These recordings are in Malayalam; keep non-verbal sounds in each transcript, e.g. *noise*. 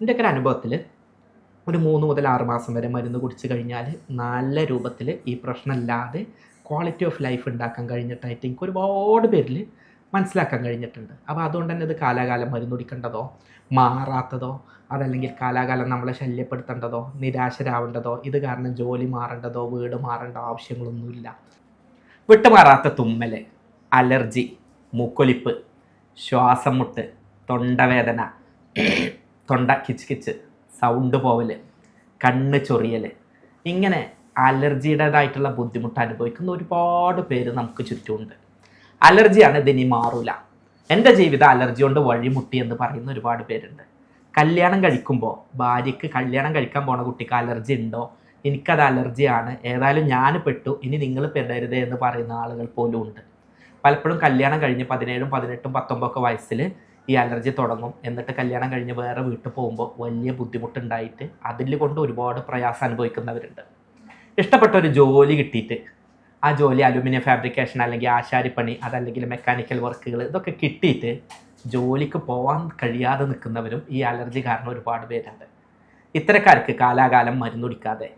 എന്റെയൊക്കെ ഒരു അനുഭവത്തിൽ ഒരു മൂന്ന് മുതൽ ആറ് മാസം വരെ മരുന്ന് കുടിച്ച് കഴിഞ്ഞാൽ നല്ല രൂപത്തിൽ ഈ പ്രശ്നമില്ലാതെ ക്വാളിറ്റി ഓഫ് ലൈഫ് ഉണ്ടാക്കാൻ കഴിഞ്ഞിട്ടായിട്ട് എനിക്ക് ഒരുപാട് പേരിൽ മനസ്സിലാക്കാൻ കഴിഞ്ഞിട്ടുണ്ട്. അപ്പോൾ അതുകൊണ്ട് തന്നെ ഇത് കാലാകാലം മരുന്ന് കുടിക്കേണ്ടതോ മാറാത്തതോ അതല്ലെങ്കിൽ കാലാകാലം നമ്മളെ ശല്യപ്പെടുത്തേണ്ടതോ നിരാശരാവേണ്ടതോ ഇത് കാരണം ജോലി മാറേണ്ടതോ വീട് മാറേണ്ട ആവശ്യങ്ങളൊന്നുമില്ല. വിട്ടുമാറാത്ത തുമ്മൽ അലർജി മൂക്കൊലിപ്പ് ശ്വാസം മുട്ട് തൊണ്ടവേദന തൊണ്ട കിച്ച് കിച്ച് സൗണ്ട് പോവൽ കണ്ണ് ചൊറിയൽ ഇങ്ങനെ അലർജിയുടേതായിട്ടുള്ള ബുദ്ധിമുട്ട് അനുഭവിക്കുന്ന ഒരുപാട് പേര് നമുക്ക് ചുറ്റുമുണ്ട്. അലർജിയാണ് ഇതിനി മാറൂല. എന്റെ ജീവിതം അലർജി കൊണ്ട് വഴിമുട്ടി എന്ന് പറയുന്ന ഒരുപാട് പേരുണ്ട്. കല്യാണം കഴിക്കുമ്പോൾ ഭാര്യയ്ക്ക് കല്യാണം കഴിക്കാൻ പോണ കുട്ടിക്ക് അലർജി ഉണ്ടോ? എനിക്കത് അലർജിയാണ്. ഏതായാലും ഞാൻ പെട്ടു. ഇനി നിങ്ങൾ പെടരുത് എന്ന് പറയുന്ന ആളുകൾ പോലും ഉണ്ട്. പലപ്പോഴും കല്യാണം കഴിഞ്ഞ് പതിനേഴും പതിനെട്ടും പത്തൊമ്പതൊക്കെ വയസ്സിൽ ഈ അലർജി തുടങ്ങും. എന്നിട്ട് കല്യാണം കഴിഞ്ഞ് വേറെ വീട്ടിൽ പോകുമ്പോൾ വലിയ ബുദ്ധിമുട്ടുണ്ടായിട്ട് അതിൽ കൊണ്ട് ഒരുപാട് പ്രയാസം അനുഭവിക്കുന്നവരുണ്ട്. ഇഷ്ടപ്പെട്ട ഒരു ജോലി കിട്ടിയിട്ട് ആ ജോലി അലുമിനിയം ഫാബ്രിക്കേഷൻ അല്ലെങ്കിൽ ആശാരിപ്പണി അതല്ലെങ്കിൽ മെക്കാനിക്കൽ വർക്കുകൾ ഇതൊക്കെ കിട്ടിയിട്ട് ജോലിക്ക് പോകാൻ കഴിയാതെ നിൽക്കുന്നവരും ഈ അലർജി കാരണം ഒരുപാട് പേരുണ്ട്. ഇത്തരക്കാർക്ക് കാലാകാലം മരുന്നുടിക്കാതെ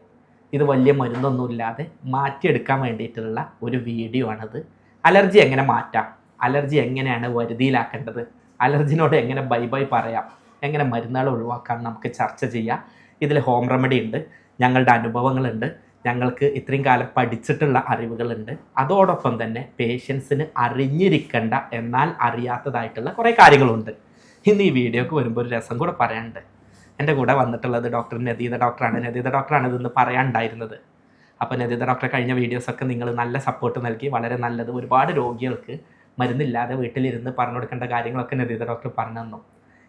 ഇത് വലിയ മരുന്നൊന്നുമില്ലാതെ മാറ്റിയെടുക്കാൻ വേണ്ടിയിട്ടുള്ള ഒരു വീഡിയോ ആണിത്. അലർജി എങ്ങനെ മാറ്റാം? അലർജി എങ്ങനെയാണ് വരുതിയിലാക്കേണ്ടത്? അലർജിനോട് എങ്ങനെ ബൈ ബൈ പറയാം? എങ്ങനെ മരുന്നുകൾ ഒഴിവാക്കാൻ നമുക്ക് ചർച്ച ചെയ്യാം. ഇതിൽ ഹോം റെമഡി ഉണ്ട് ഞങ്ങളുടെ അനുഭവങ്ങളുണ്ട് ഞങ്ങൾക്ക് ഇത്രയും കാലം പഠിച്ചിട്ടുള്ള അറിവുകളുണ്ട്. അതോടൊപ്പം തന്നെ പേഷ്യൻസിന് അറിഞ്ഞിരിക്കേണ്ട എന്നാൽ അറിയാത്തതായിട്ടുള്ള കുറേ കാര്യങ്ങളുണ്ട്. ഇന്ന് ഈ വീഡിയോക്ക് വരുമ്പോൾ ഒരു രസം കൂടെ പറയാനുണ്ട്. എന്റെ കൂടെ വന്നിട്ടുള്ളത് ഡോക്ടർ നദീത ഡോക്ടറാണ് നദീത ഡോക്ടറാണ് ഇതെന്ന് പറയാനുണ്ടായിരുന്നത്. അപ്പോൾ നദീത ഡോക്ടറെ കഴിഞ്ഞ വീഡിയോസൊക്കെ നിങ്ങൾ നല്ല സപ്പോർട്ട് നൽകി. വളരെ നല്ലത്. ഒരുപാട് രോഗികൾക്ക് മരുന്നില്ലാതെ വീട്ടിലിരുന്ന് പറഞ്ഞു കൊടുക്കേണ്ട കാര്യങ്ങളൊക്കെ നദീത ഡോക്ടർ പറഞ്ഞു തന്നു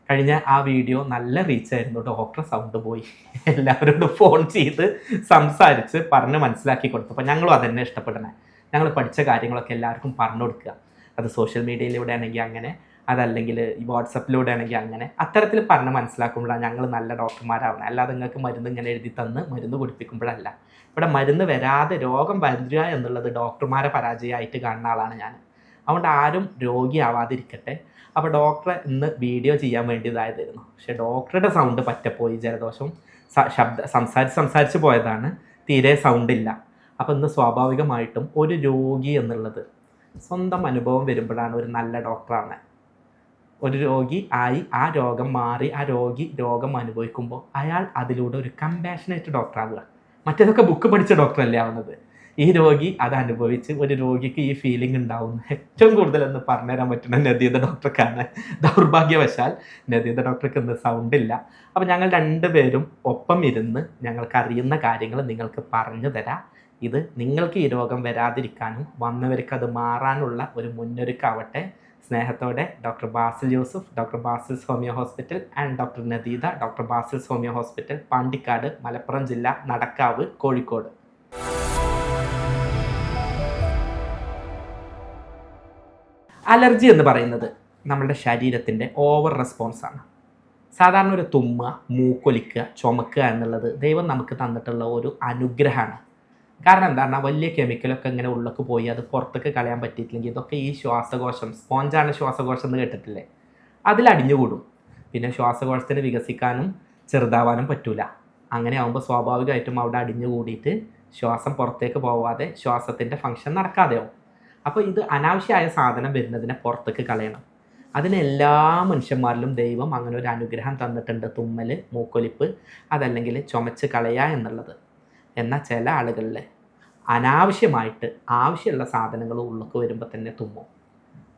കഴിഞ്ഞ ആ വീഡിയോ നല്ല റീച്ച് ആയിരുന്നു ഡോക്ടർ സൗണ്ട് പോയി. *laughs* എല്ലാവരോടും ഫോൺ ചെയ്ത് സംസാരിച്ച് പറഞ്ഞ് മനസ്സിലാക്കി കൊടുത്തു. അപ്പോൾ ഞങ്ങളും അതന്നെ ഇഷ്ടപ്പെടണേ ഞങ്ങൾ പഠിച്ച കാര്യങ്ങളൊക്കെ എല്ലാവർക്കും പറഞ്ഞു കൊടുക്കുക. അത് സോഷ്യൽ മീഡിയയിലൂടെ ആണെങ്കിൽ അങ്ങനെ അതല്ലെങ്കിൽ ഈ വാട്സപ്പിലൂടെ ആണെങ്കിൽ അങ്ങനെ. അത്തരത്തിൽ പറഞ്ഞ് മനസ്സിലാക്കുമ്പോഴാണ് ഞങ്ങൾ നല്ല ഡോക്ടർമാരാവണം. അല്ലാതെ നിങ്ങൾക്ക് മരുന്ന് ഇങ്ങനെ എഴുതി തന്ന് മരുന്ന് കുടിപ്പിക്കുമ്പോഴല്ല. ഇവിടെ മരുന്ന് വരാതെ രോഗം വരിക എന്നുള്ളത് ഡോക്ടർമാരെ പരാജയമായിട്ട് കാണുന്ന ആളാണ് ഞാൻ അതുകൊണ്ട് ആരും രോഗിയാവാതിരിക്കട്ടെ. അപ്പോൾ ഡോക്ടറെ ഇന്ന് വീഡിയോ ചെയ്യാൻ വേണ്ടിയതായതായിരുന്നു പക്ഷേ ഡോക്ടറുടെ സൗണ്ട് പറ്റപ്പോയി ജലദോഷം. ശബ്ദ സംസാരിച്ച് സംസാരിച്ച് പോയതാണ്. തീരെ സൗണ്ട് ഇല്ല. അപ്പോൾ ഇന്ന് സ്വാഭാവികമായിട്ടും ഒരു രോഗി എന്നുള്ളത് സ്വന്തം അനുഭവം വരുമ്പോഴാണ് ഒരു നല്ല ഡോക്ടറാണ് ഒരു രോഗി ആയി ആ രോഗം മാറി ആ രോഗി രോഗം അനുഭവിക്കുമ്പോൾ അയാൾ അതിലൂടെ ഒരു കമ്പാഷനേറ്റ് ഡോക്ടറാവുക മറ്റേതൊക്കെ ബുക്ക് പഠിച്ച ഡോക്ടറല്ലേ ആവുന്നത്. ഈ രോഗി അത് അനുഭവിച്ച് ഒരു രോഗിക്ക് ഈ ഫീലിംഗ് ഉണ്ടാവും. ഏറ്റവും കൂടുതൽ എന്ന് പറഞ്ഞുതരാൻ പറ്റുന്ന നദീത ഡോക്ടർക്കാണ്. ദൗർഭാഗ്യവശാൽ നദീത ഡോക്ടർക്ക് ഇന്ന് സൗണ്ട് ഇല്ല. അപ്പോൾ ഞങ്ങൾ രണ്ടുപേരും ഒപ്പം ഇരുന്ന് ഞങ്ങൾക്ക് അറിയുന്ന കാര്യങ്ങൾ നിങ്ങൾക്ക് പറഞ്ഞു തരാം. ഇത് നിങ്ങൾക്ക് ഈ രോഗം വരാതിരിക്കാനും വന്നവർക്ക് അത് മാറാനുള്ള ഒരു മുന്നൊരുക്കാവട്ടെ. സ്നേഹത്തോടെ doctor Basil Yusuf doctor Basil homeo hospital and doctor Nadeeda doctor Basil homeo hospital Pandikkad Malappuram ജില്ല നടക്കാവ് കോഴിക്കോട്. അലർജി എന്ന് പറയുന്നത് നമ്മുടെ ശരീരത്തിന്റെ ഓവർ റെസ്പോൺസാണ് സാധാരണ ഒരു തുമ്മ മൂക്കൊലിക്കുക ചുമക്കുക എന്നുള്ളത് ദൈവം നമുക്ക് തന്നിട്ടുള്ള ഒരു അനുഗ്രഹമാണ്. കാരണം എന്താണ്? വലിയ കെമിക്കലൊക്കെ ഇങ്ങനെ ഉള്ളിലേക്ക് പോയി അത് പുറത്തേക്ക് കളയാൻ പറ്റിയിട്ടില്ലെങ്കിൽ ഇതൊക്കെ ഈ ശ്വാസകോശം സ്പോഞ്ചാണ് ശ്വാസകോശം എന്ന് കേട്ടിട്ടില്ലേ? അതിൽ അടിഞ്ഞുകൂടും. പിന്നെ ശ്വാസകോശത്തിന് വികസിക്കാനും ചെറുതാവാനും പറ്റൂല. അങ്ങനെ ആകുമ്പോൾ സ്വാഭാവികമായിട്ടും അവിടെ അടിഞ്ഞു കൂടിയിട്ട് ശ്വാസം പുറത്തേക്ക് പോവാതെ ശ്വാസത്തിന്റെ ഫങ്ഷൻ നടക്കാതെയാവും. അപ്പോൾ ഇത് അനാവശ്യമായ സാധനം വരുന്നതിനെ പുറത്തേക്ക് കളയണം. അതിന് എല്ലാ മനുഷ്യന്മാരിലും ദൈവം അങ്ങനെ ഒരു അനുഗ്രഹം തന്നിട്ടുണ്ട്. തുമ്മൽ മൂക്കൊലിപ്പ് അതല്ലെങ്കിൽ ചുമച്ച് കളയുക എന്നുള്ളത്. എന്നാൽ ചില ആളുകളിൽ അനാവശ്യമായിട്ട് ആവശ്യമുള്ള സാധനങ്ങൾ ഉള്ളിലേക്ക് വരുമ്പോൾ തന്നെ തുമ്മും.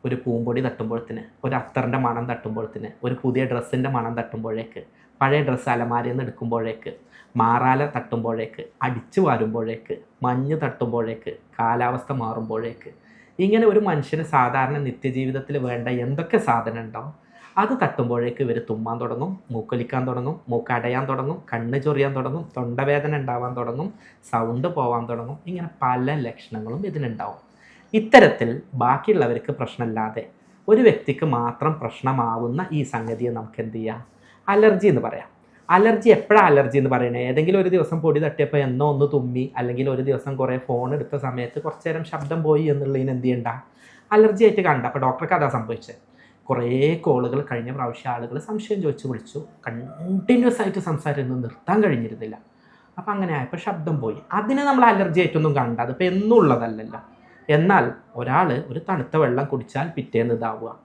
ഒരു പൂമ്പൊടി തട്ടുമ്പോഴത്തിന് ഒരു അത്തറിന്റെ മണം തട്ടുമ്പോഴത്തിന് ഒരു പുതിയ ഡ്രസ്സിന്റെ മണം തട്ടുമ്പോഴേക്ക് പഴയ ഡ്രസ്സ് അലമാരിയിൽ നിന്ന് എടുക്കുമ്പോഴേക്ക് മാറാല തട്ടുമ്പോഴേക്ക് അടിച്ചു വാരുമ്പോഴേക്ക് മഞ്ഞ് തട്ടുമ്പോഴേക്ക് കാലാവസ്ഥ മാറുമ്പോഴേക്ക് ഇങ്ങനെ ഒരു മനുഷ്യന് സാധാരണ നിത്യജീവിതത്തിൽ വേണ്ട എന്തൊക്കെ സാധനം ഉണ്ടാവും? അത് തട്ടുമ്പോഴേക്ക് ഇവർ തുമ്മാൻ തുടങ്ങും മൂക്കൊലിക്കാൻ തുടങ്ങും മൂക്കടയാൻ തുടങ്ങും കണ്ണ് ചൊറിയാൻ തുടങ്ങും തൊണ്ടവേദന ഉണ്ടാവാൻ തുടങ്ങും സൗണ്ട് പോവാൻ തുടങ്ങും ഇങ്ങനെ പല ലക്ഷണങ്ങളും ഇതിനുണ്ടാവും. ഇത്തരത്തിൽ ബാക്കിയുള്ളവർക്ക് പ്രശ്നമില്ലാതെ ഒരു വ്യക്തിക്ക് മാത്രം പ്രശ്നമാവുന്ന ഈ സംഗതിയെ നമുക്ക് എന്ത് ചെയ്യാം? അലർജി എന്ന് പറയാം. അലർജി എപ്പോഴാണ് അലർജി എന്ന് പറയുന്നത് ഏതെങ്കിലും ഒരു ദിവസം പൊടി തട്ടിയപ്പോൾ എന്നോ ഒന്ന് തുമ്മി അല്ലെങ്കിൽ ഒരു ദിവസം കുറേ ഫോൺ എടുത്ത സമയത്ത് കുറച്ച് നേരം ശബ്ദം പോയി എന്നുള്ളതിന് എന്ത് ചെയ്യണ്ട? അലർജി ആയിട്ട് കണ്ട. അപ്പോൾ ഡോക്ടർക്ക് അതാ സംഭവിച്ചത് കുറേ കോളുകൾ കഴിഞ്ഞ പ്രാവശ്യം ആളുകൾ സംശയം ചോദിച്ച് വിളിച്ചു. കണ്ടിന്യൂസ് ആയിട്ട് സംസാരം നിർത്താൻ കഴിഞ്ഞിരുന്നില്ല. അപ്പം അങ്ങനെ ആയപ്പോൾ ശബ്ദം പോയി. അതിനെ നമ്മൾ അലർജി ആയിട്ടൊന്നും കണ്ട. അതിപ്പോൾ എന്നുള്ളതല്ലല്ലോ എന്നാൽ ഒരാൾ ഒരു തണുത്ത വെള്ളം കുടിച്ചാൽ പിറ്റേന്ന് ഇതാവുക.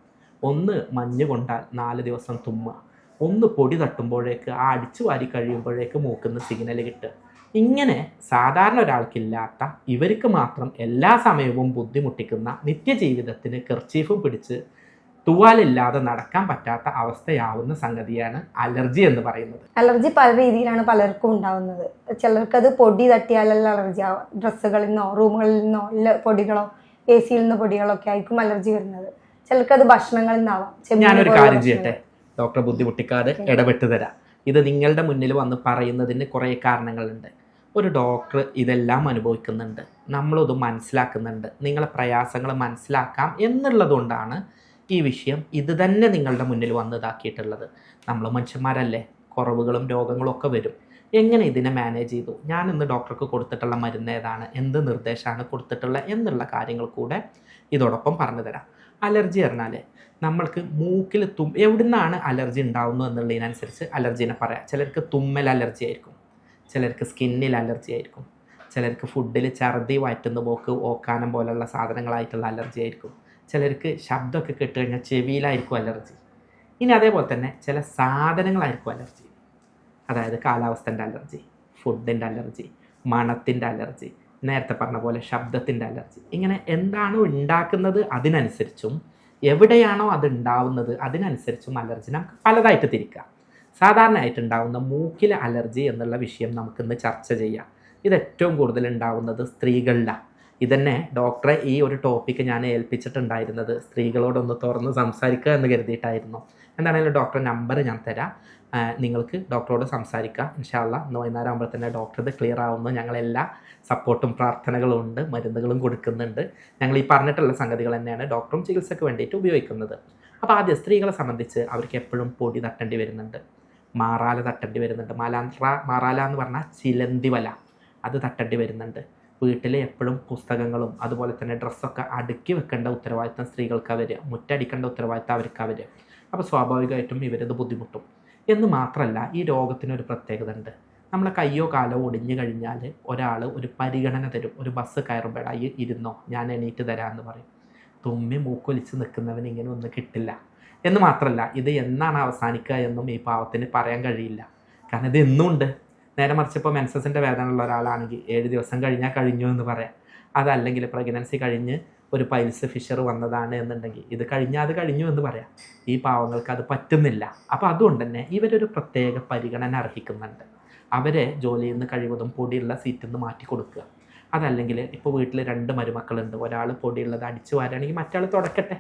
ഒന്ന് മഞ്ഞ് കൊണ്ടാൽ നാല് ദിവസം തുമ്മുക. ഒന്ന് പൊടി തട്ടുമ്പോഴേക്ക് ആ അടിച്ചു വാരി കഴിയുമ്പോഴേക്ക് മൂക്കുന്ന സിഗ്നൽ കിട്ടുക. ഇങ്ങനെ സാധാരണ ഒരാൾക്കില്ലാത്ത ഇവർക്ക് മാത്രം എല്ലാ സമയവും ബുദ്ധിമുട്ടിക്കുന്ന നിത്യജീവിതത്തിന് കെർച്ചീഫും പിടിച്ച് തുവാലില്ലാതെ നടക്കാൻ പറ്റാത്ത അവസ്ഥയാവുന്ന സംഗതിയാണ് അലർജി എന്ന് പറയുന്നത്. അലർജി പല രീതിയിലാണ് പലർക്കും ഉണ്ടാവുന്നത്. ചിലർക്കത് പൊടി തട്ടിയാലല്ല അലർജി ആവുക. ഡ്രസ്സുകളിൽ നിന്നോ റൂമുകളിൽ നിന്നോ ഇല്ല പൊടികളോ എ സിയിൽ നിന്ന് പൊടികളോ ഒക്കെ ആയിരിക്കും അലർജി വരുന്നത്. ചിലർക്കത് ഭക്ഷണങ്ങളിൽ നിന്നാവാം. ഞാനൊരു കാര്യം ചെയ്യട്ടെ? ഡോക്ടറെ ബുദ്ധിമുട്ടിക്കാതെ. ഇടപെട്ട് തരാം. ഇത് നിങ്ങളുടെ മുന്നിൽ വന്ന് പറയുന്നതിന് കുറേ കാരണങ്ങളുണ്ട്. ഒരു ഡോക്ടർ ഇതെല്ലാം അനുഭവിക്കുന്നുണ്ട്. നമ്മളത് മനസ്സിലാക്കുന്നുണ്ട്. നിങ്ങളെ പ്രയാസങ്ങൾ മനസ്സിലാക്കാം എന്നുള്ളതുകൊണ്ടാണ് ഈ വിഷയം ഇത് തന്നെ നിങ്ങളുടെ മുന്നിൽ വന്ന് ഇതാക്കിയിട്ടുള്ളത്. നമ്മൾ മനുഷ്യന്മാരല്ലേ? കുറവുകളും രോഗങ്ങളും ഒക്കെ വരും. എങ്ങനെ ഇതിനെ മാനേജ് ചെയ്തു? ഞാൻ ഇന്ന് ഡോക്ടർക്ക് കൊടുത്തിട്ടുള്ള മരുന്ന് ഏതാണ്? എന്ത് നിർദ്ദേശമാണ് കൊടുത്തിട്ടുള്ളത് എന്നുള്ള കാര്യങ്ങൾ കൂടെ ഇതോടൊപ്പം പറഞ്ഞു തരാം. അലർജി പറഞ്ഞാൽ നമ്മൾക്ക് മൂക്കിൽ തും എവിടുന്നാണ് അലർജി ഉണ്ടാകുന്നത് എന്നുള്ളതിനനുസരിച്ച് അലർജീനെ പറയാം. ചിലർക്ക് തുമ്മൽ അലർജി ആയിരിക്കും. ചിലർക്ക് സ്കിന്നിൽ അലർജി ആയിരിക്കും. ചിലർക്ക് ഫുഡിൽ ഛർദി വയറ്റുന്ന പോക്ക് ഓക്കാനം പോലുള്ള സാധനങ്ങളായിട്ടുള്ള അലർജി ആയിരിക്കും. ചിലർക്ക് ശബ്ദമൊക്കെ കിട്ടുകഴിഞ്ഞാൽ ചെവിയിലായിരിക്കും അലർജി. ഇനി അതേപോലെ തന്നെ ചില സാധനങ്ങളായിരിക്കും അലർജി. അതായത് കാലാവസ്ഥന്റെ അലർജി ഫുഡിന്റെ അലർജി മണത്തിന്റെ അലർജി നേരത്തെ പറഞ്ഞ പോലെ ശബ്ദത്തിന്റെ അലർജി. ഇങ്ങനെ എന്താണോ ഉണ്ടാക്കുന്നത് അതിനനുസരിച്ചും എവിടെയാണോ അത് ഉണ്ടാവുന്നത് അതിനനുസരിച്ചും അലർജി നമുക്ക് പലതായിട്ട് തിരിക്കാം. സാധാരണയായിട്ട് ഉണ്ടാകുന്ന മൂക്കിലെ അലർജി എന്നുള്ള വിഷയം നമുക്കിന്ന് ചർച്ച ചെയ്യാം. ഇത് ഏറ്റവും കൂടുതൽ ഉണ്ടാവുന്നത് സ്ത്രീകളിലാണ്. ഇതന്നെ ഡോക്ടറെ ഈ ഒരു ടോപ്പിക്ക് ഞാൻ ഏൽപ്പിച്ചിട്ടുണ്ടായിരുന്നത്. സ്ത്രീകളോടൊന്ന് തുറന്ന് സംസാരിക്കുക എന്ന് കരുതിയിട്ടായിരുന്നു. എന്താണെങ്കിലും ഡോക്ടറെ നമ്പർ ഞാൻ തരാം. നിങ്ങൾക്ക് ഡോക്ടറോട് സംസാരിക്കാം. ഇൻഷാല്ല വൈകുന്നേരം ആകുമ്പോൾ തന്നെ ഡോക്ടർ ഇത് ക്ലിയർ ആവുന്നു. ഞങ്ങളെല്ലാ സപ്പോർട്ടും പ്രാർത്ഥനകളും ഉണ്ട് മരുന്നുകളും കൊടുക്കുന്നുണ്ട്. ഞങ്ങൾ ഈ പറഞ്ഞിട്ടുള്ള സംഗതികൾ തന്നെയാണ് ഡോക്ടറും ചികിത്സയ്ക്ക് വേണ്ടിയിട്ട് ഉപയോഗിക്കുന്നത്. അപ്പോൾ ആദ്യം സ്ത്രീകളെ സംബന്ധിച്ച് അവർക്ക് എപ്പോഴും പൊടി തട്ടേണ്ടി വരുന്നുണ്ട്. മാറാല തട്ടേണ്ടി വരുന്നുണ്ട്. മാലാന്ത്ര മാറാല എന്ന് പറഞ്ഞാൽ ചിലന്തി വല. അത് തട്ടേണ്ടി വരുന്നുണ്ട്. വീട്ടിൽ എപ്പോഴും പുസ്തകങ്ങളും അതുപോലെ തന്നെ ഡ്രസ്സൊക്കെ അടുക്കി വെക്കേണ്ട ഉത്തരവാദിത്തം സ്ത്രീകൾക്ക് വരിക മുറ്റടിക്കേണ്ട ഉത്തരവാദിത്തം അവർക്ക് വരിക അപ്പോൾ സ്വാഭാവികമായിട്ടും ഇവരത് ബുദ്ധിമുട്ടും. എന്ന് മാത്രമല്ല ഈ രോഗത്തിനൊരു പ്രത്യേകത ഉണ്ട് നമ്മളെ കയ്യോ കാലോ ഒടിഞ്ഞു കഴിഞ്ഞാൽ ഒരാൾ ഒരു പരിഗണന തരും. ഒരു ബസ് കയറുമ്പോഴാ ഈ ഇരുന്നോ ഞാൻ എണീറ്റ് തരാമെന്ന് പറയും. തുമ്മി മൂക്കൊലിച്ച് നിൽക്കുന്നവന് ഇങ്ങനെ ഒന്നും കിട്ടില്ല. എന്ന് മാത്രമല്ല ഇത് എന്നാണ് അവസാനിക്കുക എന്നും ഈ പാവത്തിന് പറയാൻ കഴിയില്ല. കാരണം ഇത് എന്നും ഉണ്ട്. നേരെ മറിച്ച് ഇപ്പോൾ മെൻസസിന്റെ വേദന ഉള്ള ഒരാളാണെങ്കിൽ ഏഴ് ദിവസം കഴിഞ്ഞാൽ കഴിഞ്ഞു എന്ന് പറയാം. അതല്ലെങ്കിൽ പ്രഗ്നൻസി കഴിഞ്ഞ് ഒരു പൈൽസ് ഫിഷർ വന്നതാണ് എന്നുണ്ടെങ്കിൽ ഇത് കഴിഞ്ഞാൽ അത് കഴിഞ്ഞു എന്ന് പറയാം. ഈ പാവങ്ങൾക്ക് അത് പറ്റുന്നില്ല. അപ്പോൾ അതുകൊണ്ട് തന്നെ ഇവരൊരു പ്രത്യേക പരിഗണന അർഹിക്കുന്നുണ്ട്. അവരെ ജോലിയിൽ നിന്ന് കഴിവതും പൊടിയുള്ള സീറ്റിൽ നിന്ന് മാറ്റി കൊടുക്കുക. അതല്ലെങ്കിൽ ഇപ്പോൾ വീട്ടിൽ രണ്ട് മരുമക്കളുണ്ട്. ഒരാൾ പൊടിയുള്ളത് അടിച്ചു വാരാണെങ്കിൽ മറ്റാൾ തുടക്കട്ടെ.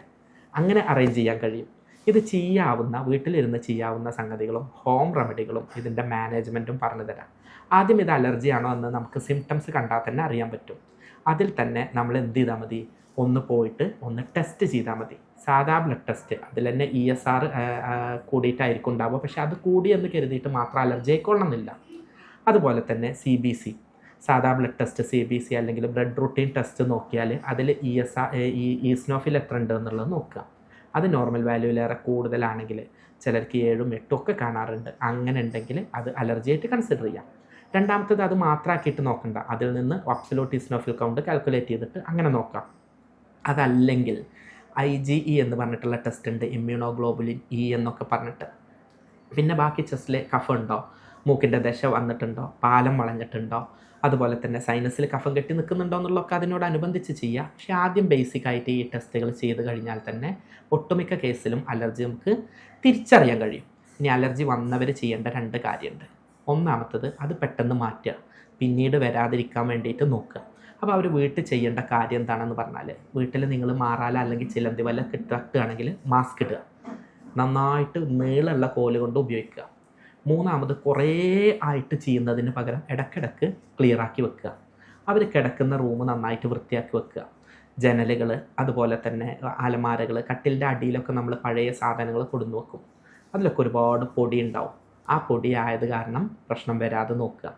അങ്ങനെ അറേഞ്ച് ചെയ്യാൻ കഴിയും. ഇത് ചെയ്യാവുന്ന വീട്ടിലിരുന്ന് ചെയ്യാവുന്ന സംഗതികളും ഹോം റെമഡികളും ഇതിന്റെ മാനേജ്മെന്റും പറഞ്ഞു തരാം. ആദ്യം ഇത് അലർജിയാണോ എന്ന് നമുക്ക് സിംറ്റംസ് കണ്ടാൽ തന്നെ അറിയാൻ പറ്റും. അതിൽ തന്നെ നമ്മൾ എന്ത് ചെയ്താൽ മതി? ഒന്ന് പോയിട്ട് ഒന്ന് ടെസ്റ്റ് ചെയ്താൽ മതി. സാധാ ബ്ലഡ് ടെസ്റ്റ് അതിൽ തന്നെ ഇ എസ് ആർ കൂടിയിട്ടായിരിക്കും ഉണ്ടാവുക. പക്ഷേ അത് കൂടി എന്ന് കരുതിയിട്ട് മാത്രം അലർജി ആയിക്കൊള്ളണമെന്നില്ല. അതുപോലെ തന്നെ സി ബി സി സാധാ blood test C B C അല്ലെങ്കിൽ ബ്ലഡ് റൂട്ടീൻ ടെസ്റ്റ് നോക്കിയാൽ അതിൽ ഇ എസ് ആർ ഈ ഈസ്നോഫിൽ എത്ര ഉണ്ട് എന്നുള്ളത് നോക്കുക. അത് നോർമൽ വാല്യൂലേറെ കൂടുതലാണെങ്കിൽ ചിലർക്ക് ഏഴും എട്ടും ഒക്കെ കാണാറുണ്ട്. അങ്ങനെ ഉണ്ടെങ്കിൽ അത് അലർജി ആയിട്ട് കൺസിഡർ ചെയ്യാം. രണ്ടാമത്തത് അത് മാത്രമാക്കിയിട്ട് നോക്കണ്ട. അതിൽ നിന്ന് അബ്സലൂട്ട് ഇസ്നോഫിൽ കൗണ്ട് കാൽക്കുലേറ്റ് ചെയ്തിട്ട് അങ്ങനെ നോക്കാം. അതല്ലെങ്കിൽ ഐ ജി ഇ എന്ന് പറഞ്ഞിട്ടുള്ള ടെസ്റ്റ് ഉണ്ട് ഇമ്മ്യൂണോഗ്ലോബുലിൻ ഇ എന്നൊക്കെ പറഞ്ഞിട്ട്. പിന്നെ ബാക്കി ചെസ്റ്റിലെ കഫ ഉണ്ടോ? മൂക്കിന്റെ ദശ വന്നിട്ടുണ്ടോ? പാലം വളഞ്ഞിട്ടുണ്ടോ? അതുപോലെ തന്നെ സൈനസിൽ കഫം കെട്ടി നിൽക്കുന്നുണ്ടോ എന്നുള്ളതൊക്കെ അതിനോടനുബന്ധിച്ച് ചെയ്യുക പക്ഷേ ആദ്യം ബേസിക് ആയിട്ട് ഈ ടെസ്റ്റുകൾ ചെയ്ത് കഴിഞ്ഞാൽ തന്നെ ഒട്ടുമിക്ക കേസിലും അലർജി നമുക്ക് തിരിച്ചറിയാൻ കഴിയും. ഇനി അലർജി വന്നവർ ചെയ്യേണ്ട രണ്ട് കാര്യമുണ്ട്. ഒന്നാമത്തത് അത് പെട്ടെന്ന് മാറ്റുക. പിന്നീട് വരാതിരിക്കാൻ വേണ്ടിയിട്ട് നോക്കുക. അപ്പോൾ അവർ വീട്ടിൽ ചെയ്യേണ്ട കാര്യം എന്താണെന്ന് പറഞ്ഞാൽ വീട്ടിൽ നിങ്ങൾ മാറാല അല്ലെങ്കിൽ ചിലന്തി വല്ല കിട്ടുകയാണെങ്കിൽ മാസ്ക് ഇടുക. നന്നായിട്ട് നീളമുള്ള കോൽ കൊണ്ട് ഉപയോഗിക്കുക. മൂന്നാമത് കുറേ ആയിട്ട് ചെയ്യുന്നതിന് പകരം ഇടക്കിടക്ക് ക്ലിയർ ആക്കി വെക്കുക. അവർ കിടക്കുന്ന റൂം നന്നായിട്ട് വൃത്തിയാക്കി വെക്കുക. ജനലുകൾ അതുപോലെ തന്നെ അലമാരകൾ കട്ടിലിന്റെ അടിയിലൊക്കെ നമ്മൾ പഴയ സാധനങ്ങൾ കൊടുന്നു വെക്കും. അതിലൊക്കെ ഒരുപാട് പൊടി ഉണ്ടാവും. ആ പൊടി ആയത് കാരണം പ്രശ്നം വരാതെ നോക്കുക.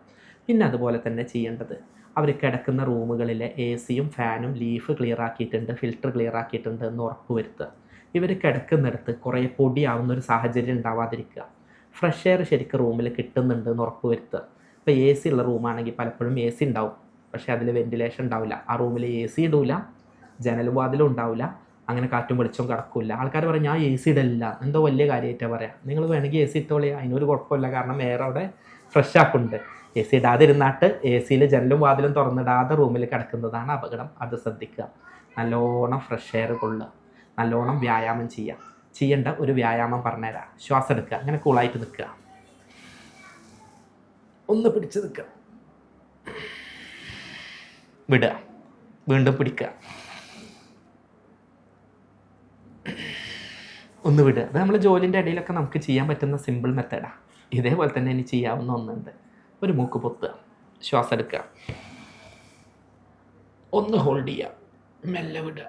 പിന്നെ അതുപോലെ തന്നെ ചെയ്യേണ്ടത് അവർ കിടക്കുന്ന റൂമുകളിലെ എ സിയും ഫാനും ലീഫ് ക്ലിയർ ആക്കിയിട്ടുണ്ട് ഫിൽറ്റർ ക്ലിയർ ആക്കിയിട്ടുണ്ട് എന്ന് ഉറപ്പ് വരുത്തുക. ഇവർ കിടക്കുന്നിടത്ത് കുറേ പൊടിയാവുന്ന ഒരു സാഹചര്യം ഉണ്ടാവാതിരിക്കുക. ഫ്രഷ് എയർ ശരിക്കും റൂമിൽ കിട്ടുന്നുണ്ട് എന്ന് ഉറപ്പ് വരുത്തുക. ഇപ്പോൾ എ സി ഉള്ള റൂമാണെങ്കിൽ പലപ്പോഴും എ സി ഉണ്ടാവും. പക്ഷേ അതിൽ വെന്റിലേഷൻ ഉണ്ടാവില്ല. ആ റൂമിൽ എ സി ഇടൂല. ജനലും വാതിലും ഉണ്ടാവില്ല. അങ്ങനെ കാറ്റും വെളിച്ചവും കിടക്കില്ല ആൾക്കാർ പറയും ഞാൻ എ സി ഇടില്ല എന്തോ വലിയ കാര്യമായിട്ടാണ് പറയാം. നിങ്ങൾ വേണമെങ്കിൽ എ സി ഇട്ടോളി. അതിനൊരു കുഴപ്പമില്ല. കാരണം എയർ അവിടെ ഫ്രഷ് ആക്കുന്നുണ്ട്. എ സി ഇടാതിരുന്നാട്ട് എ സിയിൽ ജനലും വാതിലും തുറന്നിടാതെ റൂമിൽ കിടക്കുന്നതാണ് അപകടം. അത് ശ്രദ്ധിക്കുക. നല്ലോണം ഫ്രഷ് എയർ കൊള്ളുക. നല്ലോണം വ്യായാമം ചെയ്യുക. ചെയ്യേണ്ട ഒരു വ്യായാമം പറഞ്ഞുതരാം. ശ്വാസം എടുക്കുക അങ്ങനെ കൂളായിട്ട് നിൽക്കുക. ഒന്ന് പിടിച്ച് നിൽക്കുക. വിടുക. വീണ്ടും പിടിക്കുക. ഒന്ന് വിടുക. അത് നമ്മൾ ജോലിന്റെ ഇടയിലൊക്കെ നമുക്ക് ചെയ്യാൻ പറ്റുന്ന സിമ്പിൾ മെത്തേഡാണ് ഇതേപോലെ തന്നെ ഇനി ചെയ്യാവുന്ന ഒന്നുണ്ട്. ഒരു മൂക്ക് പൊത്തുക ശ്വാസം എടുക്കുക. ഒന്ന് ഹോൾഡ് ചെയ്യുക മെല്ലെ വിടുക.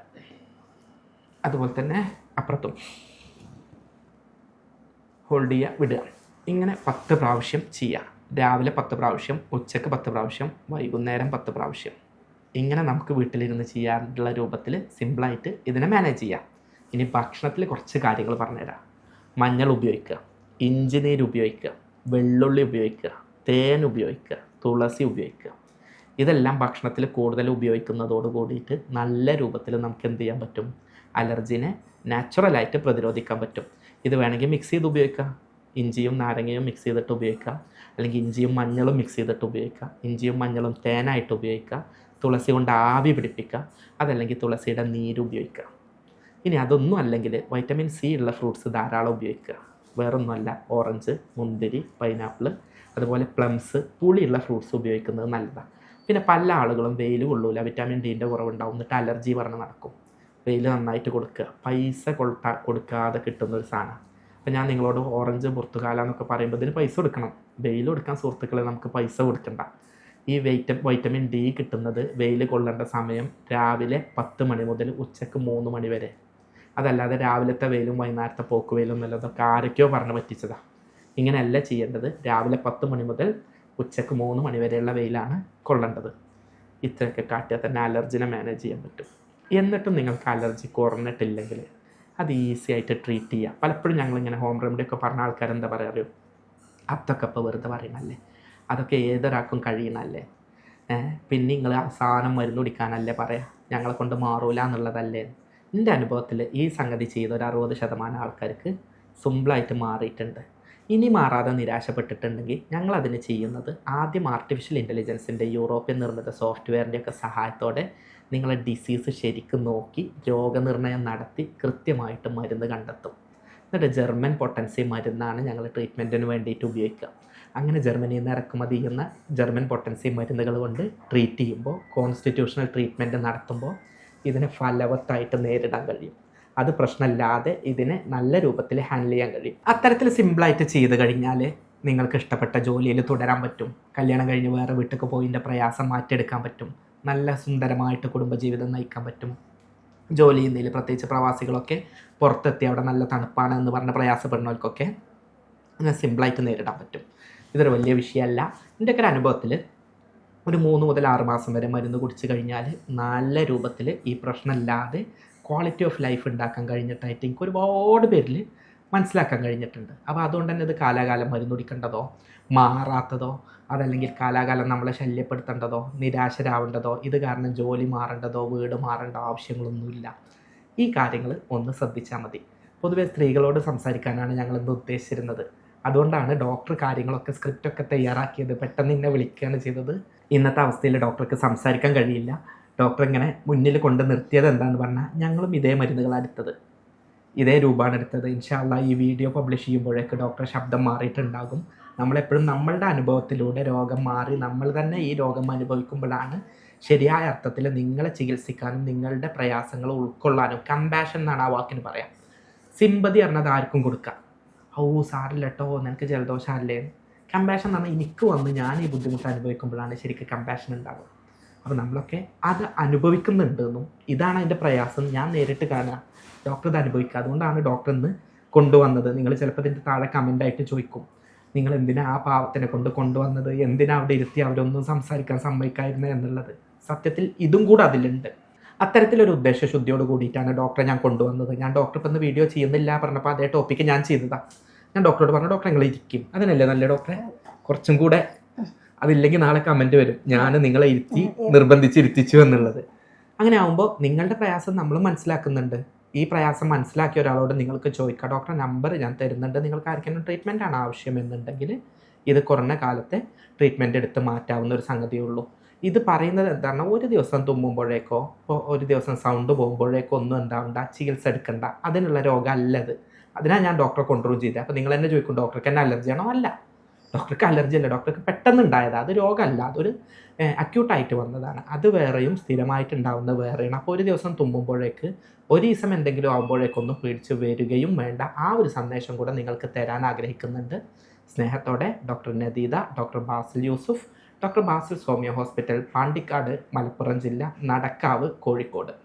അതുപോലെ തന്നെ അപ്പുറത്തും. ഹോൾഡ് ചെയ്യുക വിടുക. ഇങ്ങനെ പത്ത് പ്രാവശ്യം ചെയ്യുക രാവിലെ പത്ത് പ്രാവശ്യം ഉച്ചയ്ക്ക് പത്ത് പ്രാവശ്യം വൈകുന്നേരം പത്ത് പ്രാവശ്യം. ഇങ്ങനെ നമുക്ക് വീട്ടിലിരുന്ന് ചെയ്യാനുള്ള രൂപത്തിൽ സിമ്പിളായിട്ട് ഇതിനെ മാനേജ് ചെയ്യാം. ഇനി ഭക്ഷണത്തിൽ കുറച്ച് കാര്യങ്ങൾ പറഞ്ഞുതരാം. മഞ്ഞൾ ഉപയോഗിക്കുക ഇഞ്ചി നീര് ഉപയോഗിക്കുക വെള്ളുള്ളി ഉപയോഗിക്കുക തേൻ ഉപയോഗിക്കുക തുളസി ഉപയോഗിക്കുക. ഇതെല്ലാം ഭക്ഷണത്തിൽ കൂടുതൽ ഉപയോഗിക്കുന്നതോട് കൂടിയിട്ട് നല്ല രൂപത്തിൽ നമുക്ക് എന്ത് ചെയ്യാൻ പറ്റും? അലർജിനെ നാച്ചുറലായിട്ട് പ്രതിരോധിക്കാൻ പറ്റും. ഇത് വേണമെങ്കിൽ മിക്സ് ചെയ്ത് ഉപയോഗിക്കാം. ഇഞ്ചിയും നാരങ്ങയും മിക്സ് ചെയ്തിട്ട് ഉപയോഗിക്കാം. അല്ലെങ്കിൽ ഇഞ്ചിയും മഞ്ഞളും മിക്സ് ചെയ്തിട്ട് ഉപയോഗിക്കാം. ഇഞ്ചിയും മഞ്ഞളും തേനായിട്ട് ഉപയോഗിക്കാം. തുളസി കൊണ്ട് ആവി പിടിപ്പിക്കുക അതല്ലെങ്കിൽ തുളസിയുടെ നീര് ഉപയോഗിക്കാം. ഇനി അതൊന്നും അല്ലെങ്കിൽ വൈറ്റമിൻ സി ഉള്ള ഫ്രൂട്ട്സ് ധാരാളം ഉപയോഗിക്കുക. വേറൊന്നുമല്ല ഓറഞ്ച് മുന്തിരി പൈനാപ്പിൾ അതുപോലെ പ്ലംസ് പുളിയുള്ള ഫ്രൂട്ട്സ് ഉപയോഗിക്കുന്നത് നല്ലതാണ് പിന്നെ പല ആളുകളും വെയിൽ കൊള്ളൂല വിറ്റാമിൻ ഡീന്റെ കുറവുണ്ടാവും എന്നിട്ട് അലർജി പറഞ്ഞ് നടക്കും. വെയിൽ നന്നായിട്ട് കൊടുക്കുക. പൈസ കൊടുക്കാ കൊടുക്കാതെ കിട്ടുന്ന ഒരു സാധനം. അപ്പം ഞാൻ നിങ്ങളോട് ഓറഞ്ച് പുറത്തുകാല എന്നൊക്കെ പറയുമ്പോൾ ഇതിന് പൈസ കൊടുക്കണം. വെയിൽ കൊടുക്കാൻ സുഹൃത്തുക്കളെ നമുക്ക് പൈസ കൊടുക്കണ്ട. ഈ വൈറ്റ വൈറ്റമിൻ ഡി കിട്ടുന്നത് വെയിൽ കൊള്ളേണ്ട സമയം രാവിലെ പത്ത് മണി മുതൽ ഉച്ചയ്ക്ക് മൂന്ന് മണി വരെ. അതല്ലാതെ രാവിലത്തെ വെയിലും വൈകുന്നേരത്തെ പോക്ക് വെയിലും എന്നുള്ളതൊക്കെ ആരൊക്കെയോ പറഞ്ഞ് പറ്റിച്ചതാണ് ഇങ്ങനെയല്ല ചെയ്യേണ്ടത്. രാവിലെ പത്ത് മണി മുതൽ ഉച്ചയ്ക്ക് മൂന്ന് മണി വരെയുള്ള വെയിലാണ് കൊള്ളേണ്ടത്. ഇത്രയൊക്കെ കാട്ടിയാൽ തന്നെ അലർജിനെ മാനേജ് ചെയ്യാൻ പറ്റും. എന്നിട്ടും നിങ്ങൾക്ക് അലർജി കുറഞ്ഞിട്ടില്ലെങ്കിൽ അത് ഈസി ആയിട്ട് ട്രീറ്റ് ചെയ്യാം. പലപ്പോഴും ഞങ്ങൾ ഇങ്ങനെ ഹോം റെമഡി ഒക്കെ പറഞ്ഞ ആൾക്കാർ എന്താ പറയുക അറിയോ? അതൊക്കെ ഇപ്പോൾ വെറുതെ പറയണല്ലേ അതൊക്കെ ഏതൊരാൾക്കും കഴിയണല്ലേ പിന്നെ നിങ്ങൾ അവസാനം മരുന്ന് കുടിക്കാനല്ലേ പറയാം? ഞങ്ങളെ കൊണ്ട് മാറൂല എന്നുള്ളതല്ലേ? എന്റെ അനുഭവത്തിൽ ഈ സംഗതി ചെയ്ത ഒരു അറുപത് ശതമാനം ആൾക്കാർക്ക് സിമ്പിളായിട്ട് മാറിയിട്ടുണ്ട്. ഇനി മാറാതെ നിരാശപ്പെട്ടിട്ടുണ്ടെങ്കിൽ ഞങ്ങൾ അതിന് ചെയ്യുന്നത് ആദ്യം ആർട്ടിഫിഷ്യൽ ഇന്റലിജൻസിന്റെ യൂറോപ്യൻ നിർമ്മിത സോഫ്റ്റ്വെയറിന്റെയൊക്കെ സഹായത്തോടെ നിങ്ങളെ ഡിസീസ് ശരിക്കും നോക്കി രോഗനിർണയം നടത്തി കൃത്യമായിട്ട് മരുന്ന് കണ്ടെത്തും. എന്നിട്ട് ജർമ്മൻ പൊട്ടൻസി മരുന്നാണ് ഞങ്ങൾ ട്രീറ്റ്മെന്റിന് വേണ്ടിയിട്ട് ഉപയോഗിക്കുക. അങ്ങനെ ജർമ്മനിയിൽ നിന്ന് ഇറക്കുമതി ചെയ്യുന്ന ജർമ്മൻ പൊട്ടൻസി മരുന്നുകൾ കൊണ്ട് ട്രീറ്റ് ചെയ്യുമ്പോൾ കോൺസ്റ്റിറ്റ്യൂഷണൽ ട്രീറ്റ്മെന്റ് നടത്തുമ്പോൾ ഇതിനെ ഫലവത്തായിട്ട് നേരിടാൻ കഴിയും. അത് പ്രശ്നമില്ലാതെ ഇതിനെ നല്ല രൂപത്തിൽ ഹാൻഡിൽ ചെയ്യാൻ കഴിയും. അത്തരത്തിൽ സിമ്പിളായിട്ട് ചെയ്ത് കഴിഞ്ഞാൽ നിങ്ങൾക്ക് ഇഷ്ടപ്പെട്ട ജോലിയിൽ തുടരാൻ പറ്റും. കല്യാണം കഴിഞ്ഞ് വേറെ വീട്ടിലേക്ക് പോയിന്റെ പ്രയാസം മാറ്റിയെടുക്കാൻ പറ്റും. നല്ല സുന്ദരമായിട്ട് കുടുംബജീവിതം നയിക്കാൻ പറ്റും. ജോലി ചെയ്യുന്നതിൽ പ്രത്യേകിച്ച് പ്രവാസികളൊക്കെ പുറത്തെത്തി അവിടെ നല്ല തണുപ്പാണ് എന്ന് പറഞ്ഞ് പ്രയാസപ്പെടുന്നവർക്കൊക്കെ അങ്ങനെ സിമ്പിളായിട്ട് നേരിടാൻ പറ്റും. ഇതൊരു വലിയ വിഷയമല്ല. എന്റെയൊക്കെ ഒരു അനുഭവത്തിൽ ഒരു മൂന്ന് മുതൽ ആറ് മാസം വരെ മരുന്ന് കുടിച്ച് കഴിഞ്ഞാൽ നല്ല രൂപത്തിൽ ഈ പ്രശ്നമില്ലാതെ ക്വാളിറ്റി ഓഫ് ലൈഫ് ഉണ്ടാക്കാൻ കഴിഞ്ഞിട്ടായിട്ട് എനിക്ക് ഒരുപാട് പേരിൽ മനസ്സിലാക്കാൻ കഴിഞ്ഞിട്ടുണ്ട്. അപ്പോൾ അതുകൊണ്ട് തന്നെ ഇത് കാലാകാലം മരുന്നുടിക്കേണ്ടതോ മാറാത്തതോ അതല്ലെങ്കിൽ കാലാകാലം നമ്മളെ ശല്യപ്പെടുത്തേണ്ടതോ നിരാശരാവേണ്ടതോ ഇത് കാരണം ജോലി മാറേണ്ടതോ വീട് മാറേണ്ട ആവശ്യങ്ങളൊന്നുമില്ല. ഈ കാര്യങ്ങൾ ഒന്ന് ശ്രദ്ധിച്ചാൽ മതി. പൊതുവേ സ്ത്രീകളോട് സംസാരിക്കാനാണ് ഞങ്ങൾ ഇന്ന് ഉദ്ദേശിച്ചിരുന്നത്. അതുകൊണ്ടാണ് ഡോക്ടർ കാര്യങ്ങളൊക്കെ സ്ക്രിപ്റ്റൊക്കെ തയ്യാറാക്കിയത്. പെട്ടെന്ന് എന്നെ വിളിക്കുകയാണ് ചെയ്തത്. ഇന്നത്തെ അവസ്ഥയിൽ ഡോക്ടർക്ക് സംസാരിക്കാൻ കഴിയില്ല. ഡോക്ടർ ഇങ്ങനെ മുന്നിൽ കൊണ്ട് നിർത്തിയത് എന്താണെന്ന് പറഞ്ഞാൽ ഞങ്ങളും ഇതേ മരുന്നുകളാണ് എടുത്തത്. ഇതേ രൂപമാണ് എടുത്തത്. ഇൻഷാല്ല ഈ വീഡിയോ പബ്ലിഷ് ചെയ്യുമ്പോഴേക്ക് ഡോക്ടർ ശബ്ദം മാറിയിട്ടുണ്ടാകും. നമ്മളെപ്പോഴും നമ്മളുടെ അനുഭവത്തിലൂടെ രോഗം മാറി നമ്മൾ തന്നെ ഈ രോഗം അനുഭവിക്കുമ്പോഴാണ് ശരിയായ അർത്ഥത്തിൽ നിങ്ങളെ ചികിത്സിക്കാനും നിങ്ങളുടെ പ്രയാസങ്ങൾ ഉൾക്കൊള്ളാനും കമ്പാഷൻ എന്നാണ് ആ വാക്കിന് പറയാം. സിമ്പതി പറഞ്ഞത് ആർക്കും കൊടുക്കാം. ഓ സാറില്ല കേട്ടോ നിനക്ക് ജലദോഷമല്ലേ കമ്പാഷൻ എന്ന് പറഞ്ഞാൽ എനിക്ക് വന്ന് ഞാൻ ഈ ബുദ്ധിമുട്ട് അനുഭവിക്കുമ്പോഴാണ് ശരിക്കും കമ്പാഷൻ ഉണ്ടാവുക. അപ്പോൾ നമ്മളൊക്കെ അത് അനുഭവിക്കുന്നുണ്ടെന്നും ഇതാണ് അതിന്റെ പ്രയാസം. ഞാൻ നേരിട്ട് കാണുക. ഡോക്ടർ ഇത് അനുഭവിക്കുക. അതുകൊണ്ടാണ് ഡോക്ടർ ഇന്ന് കൊണ്ടുവന്നത്. നിങ്ങൾ ചിലപ്പോൾ ഇതിന്റെ താഴെ കമന്റായിട്ട് ചോദിക്കും. നിങ്ങൾ എന്തിനാ ആ പാവത്തിനെ കൊണ്ട് കൊണ്ടുവന്നത്? എന്തിനാ അവിടെ ഇരുത്തി അവരൊന്നും സംസാരിക്കാൻ സമ്മതിക്കായിരുന്നു എന്നുള്ളത്? സത്യത്തിൽ ഇതും കൂടെ അതിലുണ്ട്. അത്തരത്തിലൊരു ഉദ്ദേശശുദ്ധിയോട് കൂടിയിട്ടാണ് ഡോക്ടറെ ഞാൻ കൊണ്ടുവന്നത്. ഞാൻ ഡോക്ടർ ഇപ്പം വീഡിയോ ചെയ്യുന്നില്ല പറഞ്ഞപ്പോൾ അതേ ടോപ്പിക്ക് ഞാൻ ചെയ്തതാണ് ഞാൻ ഡോക്ടറോട് പറഞ്ഞു ഡോക്ടർ നിങ്ങൾ ഇരിക്കും. അതിനല്ലേ നല്ല ഡോക്ടറെ കുറച്ചും കൂടെ അതില്ലെങ്കിൽ നാളെ കമന്റ് വരും. ഞാൻ നിങ്ങളെ ഇരുത്തി നിർബന്ധിച്ച് ഇരുത്തിച്ചു എന്നുള്ളത്. അങ്ങനെ ആവുമ്പോൾ നിങ്ങളുടെ പ്രയാസം നമ്മൾ മനസ്സിലാക്കുന്നുണ്ട്. ഈ പ്രയാസം മനസ്സിലാക്കിയ ഒരാളോട് നിങ്ങൾക്ക് ചോദിക്കാം ഡോക്ടറെ നമ്പർ ഞാൻ തരുന്നുണ്ട്. നിങ്ങൾക്ക് ആർക്കെങ്കിലും ട്രീറ്റ്മെന്റ് ആണ് ആവശ്യം എന്നുണ്ടെങ്കിൽ ഇത് കുറഞ്ഞ കാലത്തെ ട്രീറ്റ്മെന്റ് എടുത്ത് മാറ്റാവുന്ന ഒരു സംഗതിയേ ഉള്ളൂ. ഇത് പറയുന്നത് എന്താണ് ഒരു ദിവസം തുമ്മുമ്പോഴേക്കോ ഒരു ദിവസം സൗണ്ട് പോകുമ്പോഴേക്കോ ഒന്നും ഉണ്ടാവണ്ട ചികിത്സ എടുക്കണ്ട. അതിനുള്ള രോഗമല്ല അത്. അതിനാണ് ഞാൻ ഡോക്ടറെ കൊണ്ടുപോകും ചെയ്തത് അപ്പോൾ നിങ്ങൾ എന്നെ ചോദിക്കും ഡോക്ടർക്ക് എന്നെ അലർജി ആണോ? അല്ല. ഡോക്ടർക്ക് അലർജി അല്ല ഡോക്ടർക്ക് പെട്ടെന്ന് ഉണ്ടായത് അത് രോഗമല്ല അതൊരു അക്യൂട്ടായിട്ട് വന്നതാണ്. അത് വേറെയും സ്ഥിരമായിട്ട് ഉണ്ടാവുന്നത് വേറെയാണ്. അപ്പോൾ ഒരു ദിവസം തുമ്മുമ്പോഴേക്ക് ഒരു ദിവസം എന്തെങ്കിലും ആകുമ്പോഴേക്കൊന്നും പേടിച്ച് വരികയും വേണ്ട. ആ ഒരു സന്ദേശം കൂടെ നിങ്ങൾക്ക് തരാൻ ആഗ്രഹിക്കുന്നുണ്ട്. സ്നേഹത്തോടെ doctor Nadeeda doctor Basil Yusuf doctor Basil Soumya hospital Pandikkad Malappuram ജില്ല നടക്കാവ് കോഴിക്കോട്.